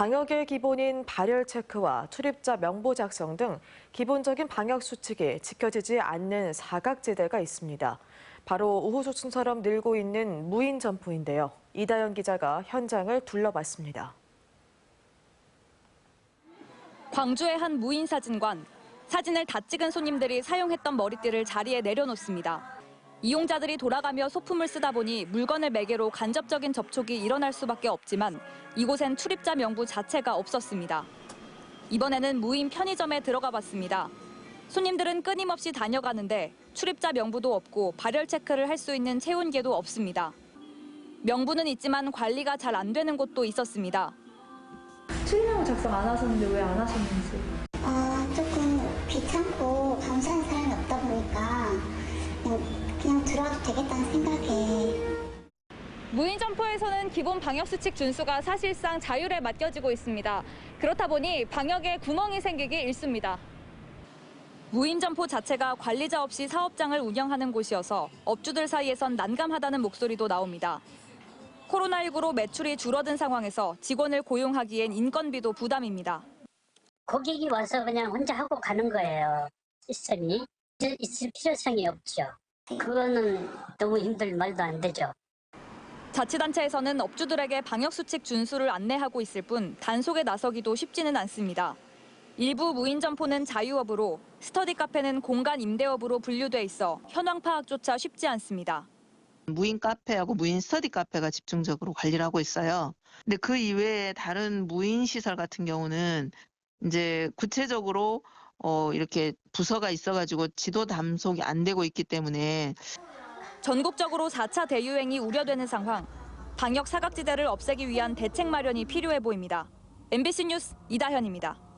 방역의 기본인 발열 체크와 출입자 명부 작성 등 기본적인 방역 수칙이 지켜지지 않는 사각지대가 있습니다. 바로 우후조춤처럼 늘고 있는 무인 점포인데요. 이다연 기자가 현장을 둘러봤습니다. 광주의 한 무인 사진관. 사진을 다 찍은 손님들이 사용했던 머리띠를 자리에 내려놓습니다. 이용자들이 돌아가며 소품을 쓰다 보니 물건을 매개로 간접적인 접촉이 일어날 수밖에 없지만 이곳엔 출입자 명부 자체가 없었습니다. 이번에는 무인 편의점에 들어가 봤습니다. 손님들은 끊임없이 다녀가는데 출입자 명부도 없고 발열 체크를 할 수 있는 체온계도 없습니다. 명부는 있지만 관리가 잘 안 되는 곳도 있었습니다. 추리명부 작성 안 하셨는데 왜 안 하셨는지. 아, 조금 귀찮고 감사한 사람이 없다 보니까 그냥, 그냥 들어와도 되겠다는 생각에 무인 점포에서는 기본 방역 수칙 준수가 사실상 자율에 맡겨지고 있습니다. 그렇다 보니 방역에 구멍이 생기기 일쑤입니다. 무인 점포 자체가 관리자 없이 사업장을 운영하는 곳이어서 업주들 사이에선 난감하다는 목소리도 나옵니다. 코로나19로 매출이 줄어든 상황에서 직원을 고용하기엔 인건비도 부담입니다. 고객이 와서 그냥 혼자 하고 가는 거예요. 시스템이 있- 있을 필요성이 없죠. 그거는 너무 힘들 말도 안 되죠. 자치단체에서는 업주들에게 방역수칙 준수를 안내하고 있을 뿐 단속에 나서기도 쉽지는 않습니다. 일부 무인 점포는 자유업으로 스터디 카페는 공간 임대업으로 분류돼 있어 현황 파악조차 쉽지 않습니다. 무인 카페하고 무인 스터디 카페가 집중적으로 관리를 하고 있어요. 근데 그 이외에 다른 무인 시설 같은 경우는 이제 구체적으로 어 이렇게 부서가 있어가지고 지도 담속이 안 되고 있기 때문에 전국적으로 4차 대유행이 우려되는 상황. 방역 사각지대를 없애기 위한 대책 마련이 필요해 보입니다. MBC 뉴스 이다현입니다.